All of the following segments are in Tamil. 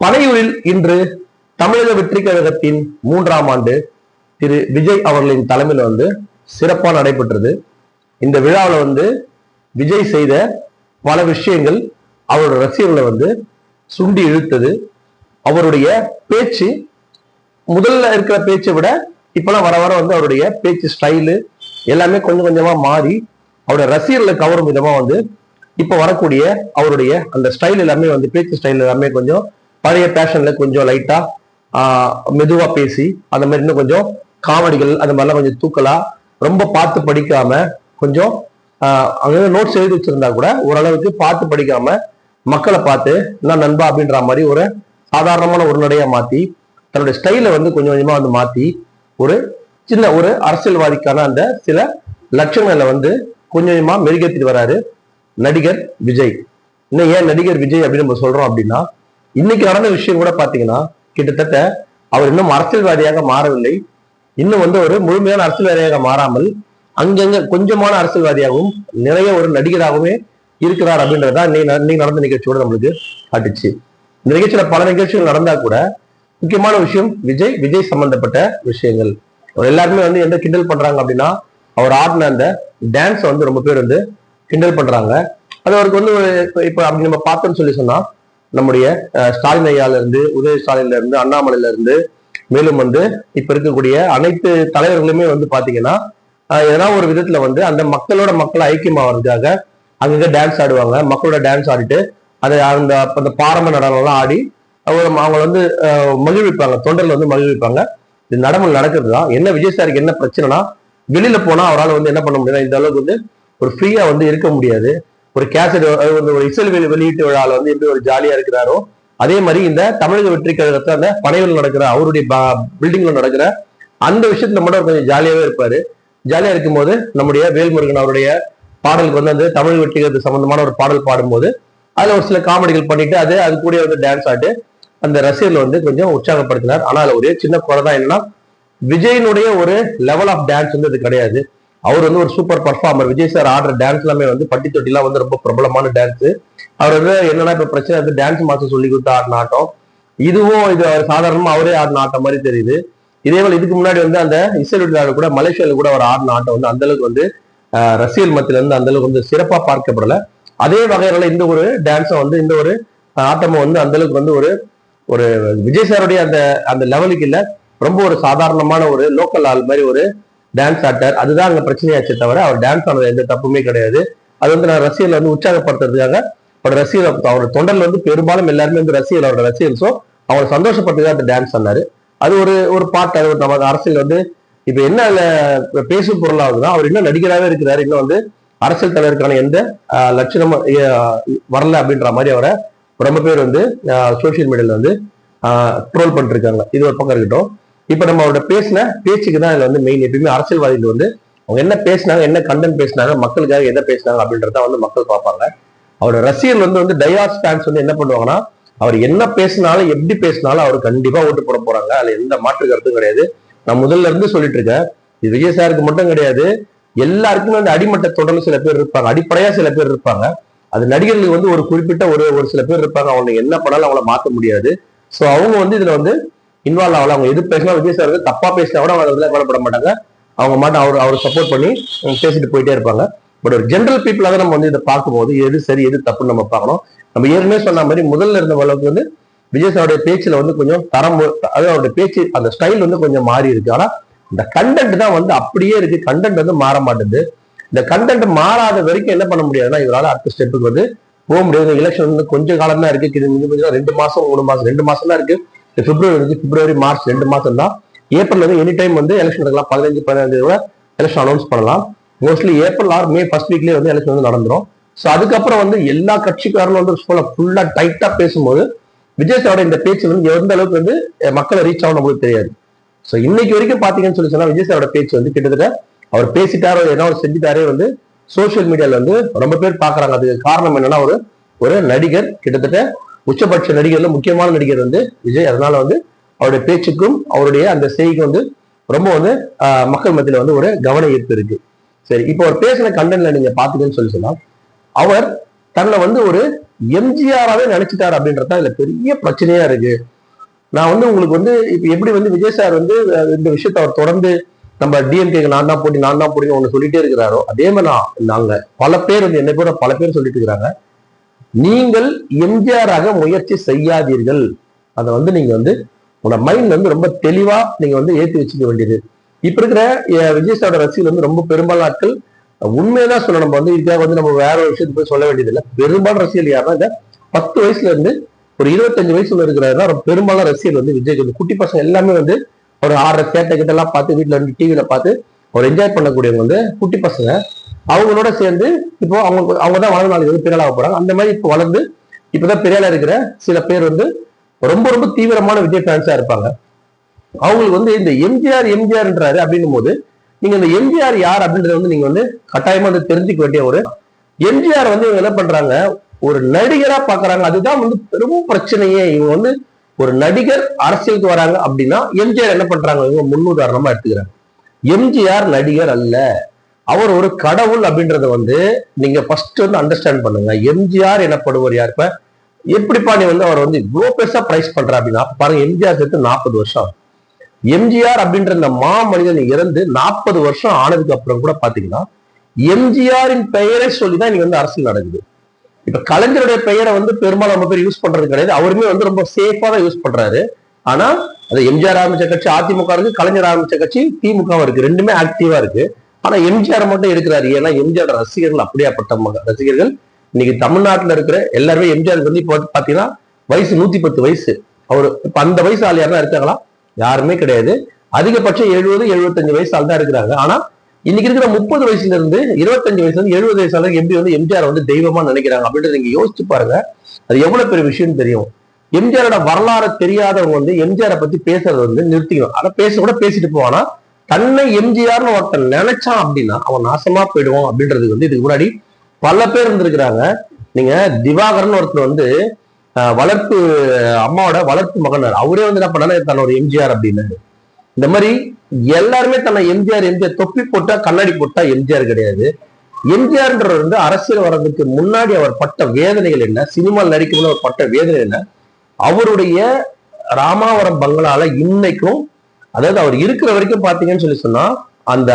பனையூரில் இன்று தமிழக வெற்றி கழகத்தின் மூன்றாம் ஆண்டு திரு விஜய் அவர்களின் தலைமையில் வந்து சிறப்பாக நடைபெற்றது. இந்த விழாவில் வந்து விஜய் செய்த பல விஷயங்கள் அவரோட ரசிகர்களை வந்து சுண்டி இழுத்தது. அவருடைய பேச்சு முதல்ல இருக்கிற பேச்சை விட இப்பெல்லாம் வர வர வந்து அவருடைய பேச்சு ஸ்டைலு எல்லாமே கொஞ்சம் கொஞ்சமா மாறி அவருடைய ரசிகர்களை கவரும் விதமா வந்து இப்ப வரக்கூடிய அவருடைய அந்த ஸ்டைல் எல்லாமே வந்து பேச்சு ஸ்டைல் எல்லாமே கொஞ்சம் பழைய பேஷன்ல கொஞ்சம் லைட்டா மெதுவா பேசி அந்த மாதிரி இன்னும் கொஞ்சம் காமெடிகள் அந்த மாதிரிலாம் கொஞ்சம் தூக்கலா ரொம்ப பார்த்து படிக்காம கொஞ்சம் அங்கே நோட்ஸ் எழுதி வச்சிருந்தா கூட ஓரளவுக்கு பார்த்து படிக்காம மக்களை பார்த்து நான் நண்பா அப்படின்ற மாதிரி ஒரு சாதாரணமான ஒரு நடையா மாத்தி தன்னுடைய ஸ்டைலை வந்து கொஞ்சம் கொஞ்சமா வந்து மாத்தி ஒரு சின்ன ஒரு அரசியல்வாதிக்கான அந்த சில லட்சணங்களை வந்து கொஞ்சம் கொஞ்சமா மெருகேற்றிட்டு வராரு நடிகர் விஜய். இன்னும் ஏன் நடிகர் விஜய் அப்படின்னு நம்ம சொல்றோம் அப்படின்னா இன்னைக்கு நடந்த விஷயம் கூட பாத்தீங்கன்னா கிட்டத்தட்ட அவர் இன்னும் அரசியல்வாதியாக மாறவில்லை. இன்னும் வந்து ஒரு முழுமையான அரசியல்வாதியாக மாறாமல் அங்கங்க கொஞ்சமான அரசியல்வாதியாகவும் நிறைய ஒரு நடிகராகவே இருக்கிறார் அப்படின்றதா இன்னைக்கு இன்னைக்கு நடந்த நிகழ்ச்சியோட நம்மளுக்கு காட்டுச்சு. இந்த நிகழ்ச்சியில பல நிகழ்ச்சிகள் நடந்தா கூட முக்கியமான விஷயம் விஜய் விஜய் சம்பந்தப்பட்ட விஷயங்கள். அவர் எல்லாருமே வந்து எந்த கிண்டல் பண்றாங்க அப்படின்னா அவர் ஆடின அந்த டான்ஸ் வந்து ரொம்ப பேர் வந்து கிண்டல் பண்றாங்க. அது அவருக்கு வந்து இப்ப அப்படி நம்ம பார்த்தோம்னு சொல்லி சொன்னா நம்முடைய ஸ்டாலின் ஐயால இருந்து உதய ஸ்டாலின்ல இருந்து அண்ணாமலையில இருந்து மேலும் வந்து இப்ப இருக்கக்கூடிய அனைத்து தலைவர்களுமே வந்து பாத்தீங்கன்னா ஏதாவது எதனா ஒரு விதத்துல வந்து அந்த மக்களோட மக்கள் ஐக்கியமாவதுக்காக அங்கங்க டான்ஸ் ஆடுவாங்க. மக்களோட டான்ஸ் ஆடிட்டு அதை அந்த அந்த பாரம்ப நடனம்லாம் ஆடி அவங்க அவங்க வந்து மகிழ்விப்பாங்க. தொண்டர்ல வந்து மகிழ்விப்பாங்க. இது நடமல் நடக்கிறது தான் என்ன விஜய் சாருக்கு என்ன பிரச்சனைனா வெளியில போனா அவரால் வந்து என்ன பண்ண முடியாது இந்த அளவுக்கு வந்து ஒரு ஃப்ரீயா வந்து இருக்க முடியாது. ஒரு கேசட் ஒரு இசை வெளியீட்டு விழாவில் வந்து எப்படி ஒரு ஜாலியா இருக்கிறாரோ அதே மாதிரி இந்த தமிழக வெற்றி கழகத்துல அந்த பனையில் நடக்கிற அவருடைய பில்டிங்ல நடக்கிற அந்த விஷயத்துல மட்டும் அவர் கொஞ்சம் ஜாலியாவே இருப்பாரு. ஜாலியா இருக்கும்போது நம்முடைய வேல்முருகன் அவருடைய பாடலுக்கு வந்து அந்த தமிழ் வெற்றி கழகத்து சம்பந்தமான ஒரு பாடல் பாடும்போது அதுல ஒரு சில காமெடிகள் பண்ணிட்டு அது அது கூட வந்து டான்ஸ் ஆட்டு அந்த ரசிகர்கள் வந்து கொஞ்சம் உற்சாகப்படுத்தினார். ஆனா அதுல ஒரே சின்ன குறை தான் என்னன்னா விஜயனுடைய ஒரு லெவல் ஆஃப் டான்ஸ் வந்து அது கிடையாது. அவர் வந்து ஒரு சூப்பர் பர்ஃபார்மர் விஜய் சார் ஆடுற டான்ஸ் எல்லாமே வந்து பட்டி தொட்டிலாம் வந்து ரொம்ப பிரபலமான டான்ஸ் அவர் வந்து என்னன்னா இப்ப பிரச்சனை வந்து டான்ஸ் மாஸ்டர் சொல்லி கொடுத்து ஆடின ஆட்டம். இதுவும் இது அவர் சாதாரணமா அவரே ஆடின ஆட்டம் மாதிரி தெரியுது. இதே போல இதுக்கு முன்னாடி வந்து அந்த இசைவிழாவில் கூட மலேசியாவில் கூட அவர் ஆடின ஆட்டம் வந்து அந்த அளவுக்கு வந்து ஆஹ், ரசிகர் மத்தியில இருந்து அந்த அளவுக்கு வந்து சிறப்பா பார்க்கப்படல. அதே வகையில இந்த ஒரு டான்ஸும் வந்து இந்த ஒரு ஆட்டமும் வந்து அந்த அளவுக்கு வந்து ஒரு ஒரு விஜய் சாருடைய அந்த அந்த லெவலுக்கு இல்ல. ரொம்ப ஒரு சாதாரணமான ஒரு லோக்கல் ஆள் மாதிரி ஒரு டான்ஸ் ஆட்டார் அதுதான் அங்க பிரச்சனையாச்சே தவிர அவர் டான்ஸ் ஆனது எந்த தப்புமே கிடையாது. அது வந்து நான் ரசிகர்களை வந்து உற்சாகப்படுத்துறதுக்காக அவரோட ரசிகர் அவரோட தொண்டர்ல வந்து பெரும்பாலும் எல்லாருமே வந்து ரசிகர் அவரோட ரசிகர்ஸோ அவங்களை சந்தோஷப்படுத்துக்காக அந்த டான்ஸ் பண்ணாரு. அது ஒரு ஒரு பார்ட் அது ஒரு அரசியல் வந்து இப்ப என்ன அதுல பேசும் பொருளாகுதுன்னா அவர் இன்னும் நடிகராகவே இருக்கிறாரு. இன்னும் வந்து அரசியல் தலைவருக்கான எந்த லட்சணமும் வரல அப்படின்ற மாதிரி அவரை ரொம்ப பேர் வந்து சோஷியல் மீடியால வந்து ட்ரோல் பண்ணிருக்காங்க இது ஒரு பக்கம் இருக்கட்டும். இப்ப நம்ம அவரோட பேசின பேச்சுக்கு தான் இதுல வந்து மெயின் எப்பயுமே அரசியல்வாதிகள் வந்து அவங்க என்ன பேசினாங்க என்ன கண்டென்ட் பேசினாங்க மக்களுக்காக என்ன பேசினாங்க அப்படின்றத வந்து மக்கள் பார்ப்பாங்க. அவரோட ரசிகர்கள் வந்து வந்து டயாஸ் ஃபேன்ஸ் வந்து என்ன பண்ணுவாங்கன்னா அவர் என்ன பேசினாலும் எப்படி பேசினாலும் அவர் கண்டிப்பா ஓட்டு போட போறாங்க. அதுல எந்த மாற்று கருத்தும் கிடையாது. நான் முதல்ல இருந்து சொல்லிட்டு இருக்கேன். இது விஜய் சாருக்கு மட்டும் கிடையாது. எல்லாருக்குமே வந்து அடிமட்ட தொடர்ந்து சில பேர் இருப்பாங்க. அடிப்படையா சில பேர் இருப்பாங்க. அது நடிகர்களுக்கு வந்து ஒரு குறிப்பிட்ட ஒரு ஒரு சில பேர் இருப்பாங்க. அவங்க என்ன பண்ணாலும் அவங்கள மாற்ற முடியாது. ஸோ அவங்க வந்து இதுல வந்து இன்வால்வ் ஆகல. அவங்க எது பேசினா விஜய் சார் வந்து தப்பா பேசினா கூட அவங்க அதுல கவலைப்பட மாட்டாங்க. அவங்க மாட்டம் அவர் அவர் சப்போர்ட் பண்ணி பேசிட்டு போயிட்டே இருப்பாங்க. பட் ஒரு ஜென்ரல் பீப்புளாக நம்ம வந்து இதை பார்க்கும்போது எது சரி எது தப்புன்னு நம்ம பார்க்கணும். நம்ம ஏற்கனவே சொன்ன மாதிரி முதல்ல இருந்த அளவுக்கு வந்து விஜய் சாருடைய பேச்சுல வந்து கொஞ்சம் தரம் அதாவது அவருடைய பேச்சு அந்த ஸ்டைல் வந்து கொஞ்சம் மாறி இருக்கு. ஆனா இந்த கண்டென்ட் தான் வந்து அப்படியே இருக்கு. கண்டென்ட் வந்து மாற மாட்டேது இந்த கண்டென்ட் மாறாத வரைக்கும் என்ன பண்ண முடியாதுன்னா இவரால் அடுத்த ஸ்டெப்புக்கு வந்து போக முடியாது. எலெக்ஷன் வந்து கொஞ்சம் காலம் தான் இருக்கு. இது மிஞ்சி மிஞ்சி ரெண்டு மாசம் மூணு மாசம் ரெண்டு மாசம் தான் இருக்கு. பிப்ரவரி வந்து பிப்ரவரி மார்ச் ரெண்டு மாசம் தான். ஏப்ரல் வந்து எனி டைம் வந்து எலெக்ஷன் நடக்கலாம். பதினஞ்சு பதினஞ்சு கூட எலெக்ஷன் அனௌன்ஸ் பண்ணலாம். Mostly April or May first வீக்லேயே வந்து எலெக்ஷன் வந்து நடந்துடும் ஸோ அதுக்கப்புறம் வந்து எல்லா கட்சிக்காரங்களும் வந்து ஃபுல்லாக டைட்டாக பேசும்போது விஜய் சாரோட இந்த பேச்சு வந்து எந்த அளவுக்கு வந்து மக்களை ரீச் ஆகும் நம்மளுக்கு தெரியாது. ஸோ இன்னைக்கு வரைக்கும் பார்த்தீங்கன்னு சொல்லி சொன்னால் விஜய் சாரோட பேச்சு வந்து கிட்டத்தட்ட அவர் பேசிட்டாரோ ஏதோ அவர் செஞ்சுட்டாரே வந்து சோஷியல் மீடியாவில் வந்து ரொம்ப பேர் பார்க்குறாங்க அதுக்கு காரணம் என்னன்னா ஒரு ஒரு நடிகர் கிட்டத்தட்ட உச்சபட்ச நடிகர்ல முக்கியமான நடிகர் வந்து விஜய். அதனால வந்து அவருடைய பேச்சுக்கும் அவருடைய அந்த செய்திக்கும் வந்து ரொம்ப வந்து ஆஹ், மக்கள் மத்தியில வந்து ஒரு கவன ஈர்ப்பு இருக்கு. சரி இப்போ அவர் பேசின கண்டன்ல நீங்க பாத்துக்கன்னு சொல்லி சொன்னா அவர் தன்னை வந்து ஒரு எம்ஜிஆராவே நினைச்சிட்டாரு அப்படின்றத இதுல பெரிய பிரச்சனையா இருக்கு. நான் வந்து உங்களுக்கு வந்து இப்ப எப்படி வந்து விஜய் சார் வந்து இந்த விஷயத்த அவர் தொடர்ந்து நம்ம டிஎம்கேக்கு நான் தான் போட்டி நான் தான் போட்டி ஒன்று சொல்லிட்டே இருக்கிறாரோ அதே மாதிரி நான் நாங்க பல பேர் வந்து என்னை கூட பல பேர் சொல்லிட்டு இருக்கிறாங்க. நீங்கள் எம்ஜிஆராக முயற்சி செய்யாதீர்கள். அதை வந்து நீங்க வந்து உங்களோட மைண்ட் வந்து ரொம்ப தெளிவா நீங்க வந்து ஏற்றி வச்சுக்க வேண்டியது. இப்ப இருக்கிற விஜய் சாரோட ரசிகர்கள் வந்து ரொம்ப பெரும்பாலும் ஆட்கள் உண்மையதான் சொல்லணும். நம்ம வந்து இதுக்காக வந்து நம்ம வேற ஒரு விஷயத்துக்கு போய் சொல்ல வேண்டியது இல்லை. பெரும்பாலும் ரசிகர் யாருன்னா இந்த பத்து வயசுல இருந்து ஒரு இருபத்தஞ்சு வயசுல இருக்கிறாருன்னா பெரும்பாலும் ரசிகர் வந்து விஜய் வந்து. குட்டி பசங்க எல்லாமே வந்து ஒரு ஆறு சேட்டை கிட்ட எல்லாம் பார்த்து வீட்டுல இருந்து டிவியில பார்த்து ஒரு என்ஜாய் பண்ணக்கூடியவங்க வந்து குட்டி பசங்க. அவங்களோட சேர்ந்து இப்போ அவங்க அவங்க தான் வாழ்நாள் வந்து பெரியாளாக போறாங்க. அந்த மாதிரி இப்போ வளர்ந்து இப்போதான் பெரியாளா இருக்கிற சில பேர் வந்து ரொம்ப ரொம்ப தீவிரமான விஜய் ஃபேன்ஸா இருப்பாங்க. அவங்களுக்கு வந்து இந்த எம்ஜிஆர் எம்ஜிஆர்ன்றாரு அப்படின்னும் போது நீங்க இந்த எம்ஜிஆர் யார் அப்படின்றத வந்து நீங்க வந்து கட்டாயமா வந்து தெரிஞ்சுக்க வேண்டிய ஒரு எம்ஜிஆர் வந்து இவங்க என்ன பண்றாங்க? ஒரு நடிகரா பாக்குறாங்க. அதுதான் வந்து பெரும் பிரச்சனையே. இவங்க வந்து ஒரு நடிகர் அரசியலுக்கு வராங்க அப்படின்னா எம்ஜிஆர் என்ன பண்றாங்க? இவங்க முன்னுதாரணமா எடுத்துக்கிறாங்க. எம்ஜிஆர் நடிகர் அல்ல. அவர் ஒரு கடவுள் அப்படின்றத வந்து நீங்க ஃபர்ஸ்ட் வந்து அண்டர்ஸ்டாண்ட் பண்ணுங்க. எம்ஜிஆர் எனப்படுவர் யார்? இப்ப எப்படிப்பா நீ வந்து அவர் வந்து இவ்வளோ பெருசா பிரைஸ் பண்ற அப்படின்னா பாருங்க எம்ஜிஆர் சேர்த்து நாற்பது வருஷம். எம்ஜிஆர் அப்படின்ற இந்த மா மனிதன் இறந்து நாற்பது வருஷம் ஆனதுக்கு அப்புறம் கூட பாத்தீங்கன்னா எம்ஜிஆரின் பெயரை சொல்லிதான் நீங்க வந்து அரசியல் நடக்குது. இப்ப கலைஞருடைய பெயரை வந்து பெரும்பாலும் நம்ம பேர் யூஸ் பண்றது கிடையாது. அவருமே வந்து ரொம்ப சேஃபா தான் யூஸ் பண்றாரு. ஆனா அது எம்ஜிஆர் ஆரம்பிச்ச கட்சி அதிமுக இருக்கு கலைஞர் ஆரம்பிச்ச கட்சி திமுகவும் இருக்கு. ரெண்டுமே ஆக்டிவா இருக்கு. ஆனா எம்ஜிஆர் மட்டும் இருக்கிறாரு ஏன்னா எம்ஜிஆர் ரசிகர்கள் அப்படியாப்பட்ட மக- ரசிகர்கள். இன்னைக்கு தமிழ்நாட்டில் இருக்கிற எல்லாருமே எம்ஜிஆர் வந்து இப்போ பாத்தீங்கன்னா வயசு நூத்தி பத்து வயசு. அவர் இப்ப அந்த வயசு ஆள் யாருன்னா இருக்காங்களா? யாருமே கிடையாது. அதிகபட்சம் எழுபது எழுபத்தஞ்சு வயசு ஆள் தான் இருக்கிறாங்க. ஆனா இன்னைக்கு இருக்கிற முப்பது வயசுல இருந்து இருபத்தஞ்சு வயசுல இருந்து எழுபது வயசு ஆளுங்க எப்படி வந்து எம்ஜிஆர் வந்து தெய்வமா நினைக்கிறாங்க. அப்படின்றத நீங்க யோசிச்சு பாருங்க. அது எவ்வளவு பெரிய விஷயம் தெரியும். எம்ஜிஆரோட வரலாறு தெரியாதவங்க வந்து எம்ஜிஆரை பத்தி பேசுறது வந்து நிறுத்திக்கணும். அதை பேச கூட பேசிட்டு போவானா தன்னை எம்ஜிஆர்னு ஒருத்தன் நினைச்சான் அப்படின்னா அவன் நாசமா போயிடுவான் அப்படின்றதுக்கு வந்து இதுக்கு முன்னாடி பல பேர் இருந்திருக்கிறாங்க. நீங்க திவாகரன் ஒருத்தர் வந்து ஆஹ், வளர்ப்பு அம்மாவோட வளர்ப்பு மகனார். அவரே வந்து என்ன பண்ணாரு? தன்னோட எம்ஜிஆர் அப்படின்னாரு. இந்த மாதிரி எல்லாருமே தன்னை எம்ஜிஆர் எம்ஜிஆர் தொப்பி போட்டா கண்ணாடி போட்டா எம்ஜிஆர் கிடையாது. எம்ஜிஆர்ன்றவர் வந்து அரசியல் வர்றதுக்கு முன்னாடி அவர் பட்ட வேதனைகள் என்ன? சினிமாவில் நடிக்கணும்னு அவர் பட்ட வேதனை என்ன? அவருடைய ராமாவரம் பங்களால இன்னைக்கும் அதாவது அவர் இருக்கிற வரைக்கும் பாத்தீங்கன்னு சொல்லி சொன்னா அந்த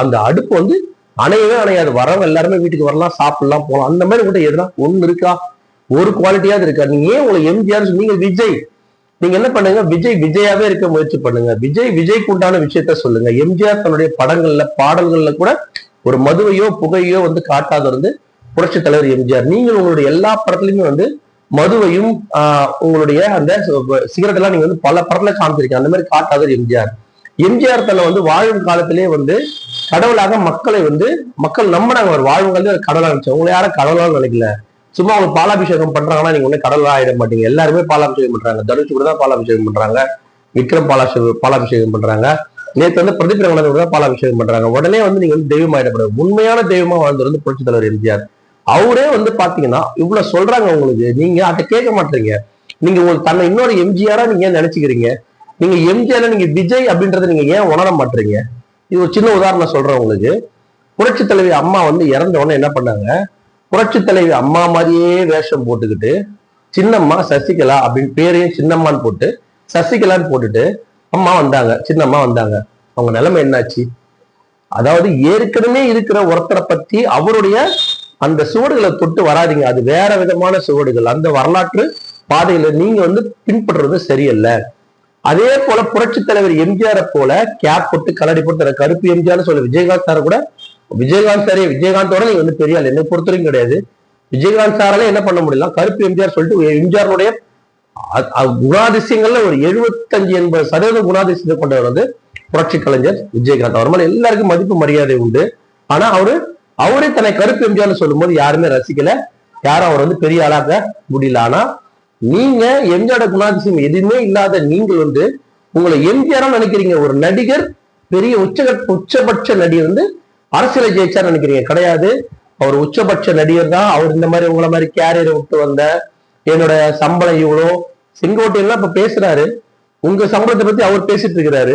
அந்த அடுப்பு வந்து அணையவே அணையாது. வரவங்க எல்லாருமே வீட்டுக்கு வரலாம் சாப்பிடலாம் போகலாம். அந்த மாதிரி கூட எதுனா ஒண்ணு இருக்கா? ஒரு குவாலிட்டியாவது இருக்கா? நீங்க ஏன் உங்களை எம்ஜிஆர் நீங்க விஜய். நீங்க என்ன பண்ணுங்க? விஜய் விஜயாவே இருக்க முயற்சி பண்ணுங்க. விஜய் விஜய்க்கு உண்டான விஷயத்த சொல்லுங்க. எம்ஜிஆர் தன்னுடைய படங்கள்ல பாடல்கள்ல கூட ஒரு மதுவையோ புகையோ வந்து காட்டாத இருந்து புரட்சி தலைவர் எம்ஜிஆர். நீங்கள் உங்களுடைய எல்லா படத்துலயுமே வந்து மதுவையும் ஆஹ், உங்களுடைய அந்த சிகரெட் எல்லாம் நீங்க வந்து பல படத்துல காமிச்சிருக்கீங்க. அந்த மாதிரி காட்டாதவர் எம்ஜிஆர். எம்ஜிஆர் தன்னை வந்து வாழும் காலத்திலே வந்து கடவுளாக மக்களை வந்து மக்கள் நம்பினாங்க. அவர் வாழும் காலத்துல கடவுளாக கடவுளா உங்களை யாரும் கடவுளாக நினைக்கல. சும்மா அவங்க பாலாபிஷேகம் பண்றாங்கன்னா நீங்க ஒண்ணு கடவுளா ஆயிட மாட்டீங்க. எல்லாருமே பாலாபிஷேகம் பண்றாங்க. தனுஷ் கூட தான் பாலாபிஷேகம் பண்றாங்க. விக்ரம் பாலாபிஷேகம் பாலாபிஷேகம் பண்றாங்க. நேத்து வந்து பிரதீப் ரங்கநாதன் கூட பாலாபிஷேகம் பண்றாங்க. உடனே வந்து நீங்க வந்து தெய்வம் உண்மையான தெய்வமா வாழ்ந்து வந்து புரட்சி தலைவர் எம்ஜிஆர். அவரே வந்து பாத்தீங்கன்னா இவ்வளவு சொல்றாங்க உங்களுக்கு. நீங்க அதை கேட்க மாட்டீங்க. நீங்க உங்களுக்கு தன்னை இன்னொரு எம்ஜிஆரா நீங்க ஏன் நினைச்சுக்கிறீங்க? நீங்க எம்ஜிஆர் நீங்க விஜய் அப்படின்றத நீங்க ஏன் உணர மாட்டீங்க? இது ஒரு சின்ன உதாரணம் சொல்றேன் உங்களுக்கு. புரட்சி தலைவி அம்மா வந்து இறந்த உடனே என்ன பண்ணாங்க? புரட்சி தலைவி அம்மா மாதிரியே வேஷம் போட்டுக்கிட்டு சின்னம்மா சசிகலா அப்படின்னு பேரையும் சின்னம்மான்னு போட்டு சசிகலான்னு போட்டுட்டு அம்மா வந்தாங்க. சின்னம்மா வந்தாங்க. அவங்க நிலைமை என்னாச்சு? அதாவது ஏற்கனவே இருக்கிற ஒருத்தரை பத்தி அவருடைய அந்த சுவடுகளை தொட்டு வராதீங்க. அது வேற விதமான சுவடுகள். அந்த வரலாற்று பாதையில நீங்க வந்து பின்பற்றுறது சரியல்ல. அதே போல புரட்சி தலைவர் எம்ஜிஆரை போல கேப் போட்டு கலடி போட்டு கருப்பு எம்ஜிஆர்னு சொல்ல. விஜயகாந்த் சார் கூட விஜயகாந்த் சாரே விஜயகாந்தோட நீங்க வந்து பெரிய ஆள். என்னை பொறுத்தவரைக்கும் கிடையாது. விஜயகாந்த் சாரால என்ன பண்ண முடியல? கருப்பு எம்ஜிஆர் சொல்லிட்டு எம்ஜிஆருடைய குணாதிசயங்கள்ல ஒரு எழுபத்தஞ்சு எண்பது சதவீத குணாதிசயத்தை கொண்டவர் வந்து புரட்சி கலைஞர் விஜயகாந்த். அவர் மேல எல்லாருக்கும் மதிப்பு மரியாதை உண்டு. ஆனா அவரு அவரே தன்னை கருப்பு எம்ஜிஆர்னு சொல்லும்போது யாருமே ரசிக்கல. யாரும் அவர் வந்து பெரிய ஆளாக்க முடியல. ஆனா நீங்க எம்ஜிஆரோட குணாதிசயம் எதுவுமே இல்லாத நீங்கள் வந்து உங்களை எம்ஜிஆரா நினைக்கிறீங்க. ஒரு நடிகர் பெரிய உச்சகட் உச்சபட்ச நடிகர் வந்து அரசியலை ஜெயிச்சார் நினைக்கிறீங்க. கிடையாது. அவர் உச்சபட்ச நடிகர் தான். அவர் இந்த மாதிரி உங்களை மாதிரி கேரியரை விட்டு வந்த என்னோட சம்பளம் இவ்வளோ. செங்கோட்டையெல்லாம் இப்ப பேசுறாரு. உங்க சம்பளத்தை பத்தி அவர் பேசிட்டு இருக்கிறாரு.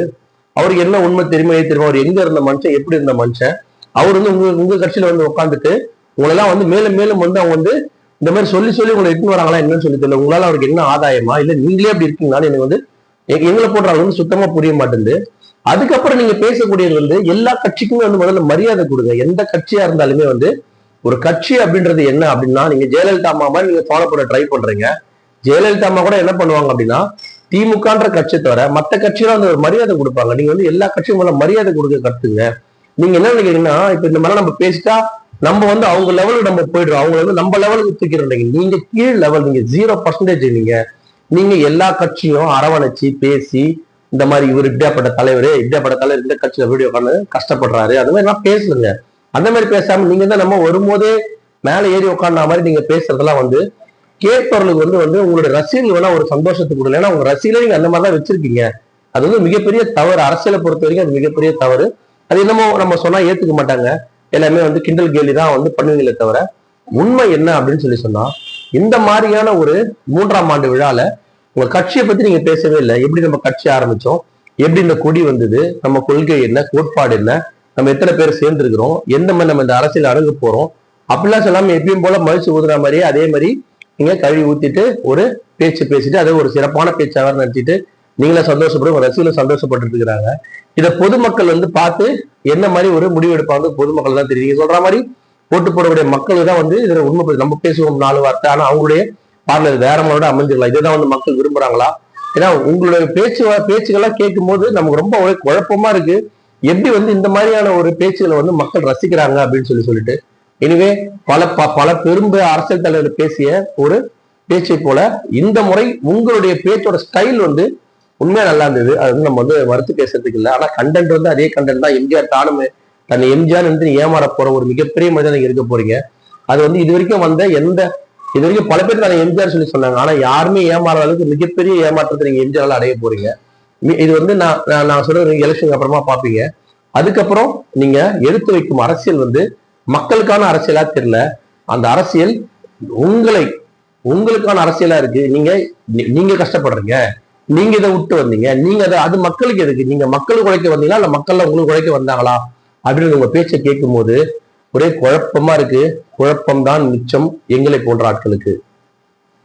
அவருக்கு என்ன உண்மை தெரியுமா தெரியுமா? அவர் எங்க இருந்த மனுஷன் எப்படி இருந்த மனுஷன்? அவர் வந்து உங்க உங்க கட்சியில வந்து உட்காந்துட்டு உங்களெல்லாம் வந்து மேலும் மேலும் வந்து அவங்க வந்து இந்த மாதிரி சொல்லி சொல்லி உங்களை எட்டுன்னு வராங்களா என்னன்னு சொல்லி தெரியல. உங்களால அவருக்கு என்ன ஆதாயமா? இல்ல நீங்களே அப்படி இருக்கீங்களான்னு எனக்கு வந்து எங்களை போடுறாங்க வந்து சுத்தமா புரிய மாட்டேங்குது. அதுக்கப்புறம் நீங்க பேசக்கூடியது வந்து எல்லா கட்சிக்குமே வந்து முதல்ல மரியாதை கொடுங்க. எந்த கட்சியா இருந்தாலுமே வந்து ஒரு கட்சி அப்படின்றது என்ன அப்படின்னா நீங்க ஜெயலலிதா அம்மா மாதிரி நீங்க ஃபாலோ பண்ண ட்ரை பண்றீங்க. ஜெயலலிதா அம்மா கூட என்ன பண்ணுவாங்க அப்படின்னா திமுகன்ற கட்சி தவிர மத்த கட்சியில வந்து ஒரு மரியாதை கொடுப்பாங்க. நீங்க வந்து எல்லா கட்சியும் முதல்ல மரியாதை கொடுக்க கத்துங்க. நீங்க என்ன நினைக்கிறீங்கன்னா இப்ப இந்த மாதிரி நம்ம பேசிட்டா நம்ம வந்து அவங்க லெவலுக்கு நம்ம போயிடுறோம். அவங்க வந்து நம்ம லெவலுக்கு தூக்கிறோம் நீங்க கீழ் லெவல் நீங்க ஜீரோ பர்சன்டேஜ் நீங்க நீங்க எல்லா கட்சியும் அரவணைச்சு பேசி இந்த மாதிரி இவர் இப்படியாப்பட்ட தலைவர் இப்படியாப்பட்ட தலைவர் இந்த கட்சியில வீடியோ உட்காந்து கஷ்டப்படுறாரு. அது மாதிரி எல்லாம் பேசுங்க. அந்த மாதிரி பேசாம நீங்க தான் நம்ம வரும்போதே மேல ஏறி உட்கார்ந்த மாதிரி நீங்க பேசுறதெல்லாம் வந்து கேட்பவர்களுக்கு வந்து வந்து உங்களுடைய ரசிகர்கள் வேணா ஒரு சந்தோஷத்துக்கு கொடுக்கல ஏன்னா உங்க ரசிகரை நீங்க அந்த மாதிரி தான் வச்சிருக்கீங்க. அது வந்து மிகப்பெரிய தவறு. அரசியலை பொறுத்த வரைக்கும் அது மிகப்பெரிய தவறு. அது என்னமோ நம்ம சொன்னா ஏத்துக்க மாட்டாங்க. எல்லாமே வந்து கிண்டல் கேலி தான் வந்து பண்ணுவீங்களே தவிர உண்மை என்ன அப்படின்னு சொல்லி சொன்னா இந்த மாதிரியான ஒரு மூன்றாம் ஆண்டு விழால உங்க கட்சியை பத்தி நீங்க பேசவே இல்லை. எப்படி நம்ம கட்சி ஆரம்பிச்சோம்? எப்படி இந்த கொடி வந்தது? நம்ம கொள்கை என்ன? கோட்பாடு என்ன? நம்ம எத்தனை பேர் சேர்ந்துருக்கிறோம்? எந்த மாதிரி நம்ம இந்த அரசியல் அணுக போறோம்? அப்படிலாம் சொல்லாம எப்பயும் போல மகிழ்ச்சி ஊதுற மாதிரியே அதே மாதிரி நீங்க கழுவி ஊத்திட்டு ஒரு பேச்சு பேசிட்டு அதை ஒரு சிறப்பான பேச்சாக நடத்திட்டு நீங்களே சந்தோஷப்படும் உங்க ரசிகர்களும் சந்தோஷப்பட்டு இருக்கிறாங்க இதை பொதுமக்கள் வந்து பார்த்து என்ன மாதிரி ஒரு முடிவு எடுப்பாங்க பொதுமக்கள் தான் தெரியும் நீங்க சொல்ற மாதிரி ஓட்டு போடக்கூடிய மக்கள் தான் வந்து இதுல உண்மை நம்ம பேசுவோம் நாலு வார்த்தை ஆனா அவங்களுடைய பார்லர் வேற மாதிரியோட அமைஞ்சிடலாம். இதுதான் வந்து மக்கள் விரும்புறாங்களா? ஏன்னா உங்களுடைய பேச்சு பேச்சுக்கெல்லாம் கேட்கும்போது நமக்கு ரொம்ப குழப்பமா இருக்கு. எப்படி வந்து இந்த மாதிரியான ஒரு பேச்சுகளை வந்து மக்கள் ரசிக்கிறாங்க அப்படின்னு சொல்லி சொல்லிட்டு. எனவே பல ப- பல பெரும் அரசியல் தலைவர் பேசிய ஒரு பேச்சை போல இந்த முறை உங்களுடைய பேச்சோட ஸ்டைல் வந்து உண்மையா நல்லா இருந்தது. அது வந்து நம்ம வந்து மறுத்து பேசுறதுக்கு இல்லை. ஆனா கண்டென்ட் வந்து அதே கண்டென்ட் தான். எம்ஜிஆர் தானுமே தன்னை எம்ஜிஆர் வந்து ஏமாற போற ஒரு மிகப்பெரிய மனிதன் நீங்க இருக்க போறீங்க. அது வந்து இது வரைக்கும் வந்த எந்த இது வரைக்கும் பல பேர் நான் எம்ஜிஆர் சொல்லி சொன்னாங்க. ஆனா யாருமே ஏமாற அளவுக்கு மிகப்பெரிய ஏமாற்றத்தை நீங்க எம்ஜிஆர் அடைய போறீங்க. இது வந்து நான் நான் நான் சொல்றது எலெக்ஷனுக்கு அப்புறமா பாப்பீங்க அதுக்கப்புறம் நீங்க எடுத்து வைக்கும் அரசியல் வந்து மக்களுக்கான அரசியலா தெரியல. அந்த அரசியல் உங்களை உங்களுக்கான அரசியலா இருக்கு. நீங்க நீங்க கஷ்டப்படுறீங்க. நீங்க இதை விட்டு வந்தீங்க. நீங்க அதை அது மக்களுக்கு எதுக்கு? நீங்க மக்களுக்கு உழைக்க வந்தீங்களா? இல்ல மக்கள்ல உங்களுக்கு உழைக்க வந்தாங்களா? அப்படின்னு உங்க பேச்சை கேட்கும் போது ஒரே குழப்பமா இருக்கு. குழப்பம்தான் மிச்சம் எங்களை போன்ற ஆட்களுக்கு.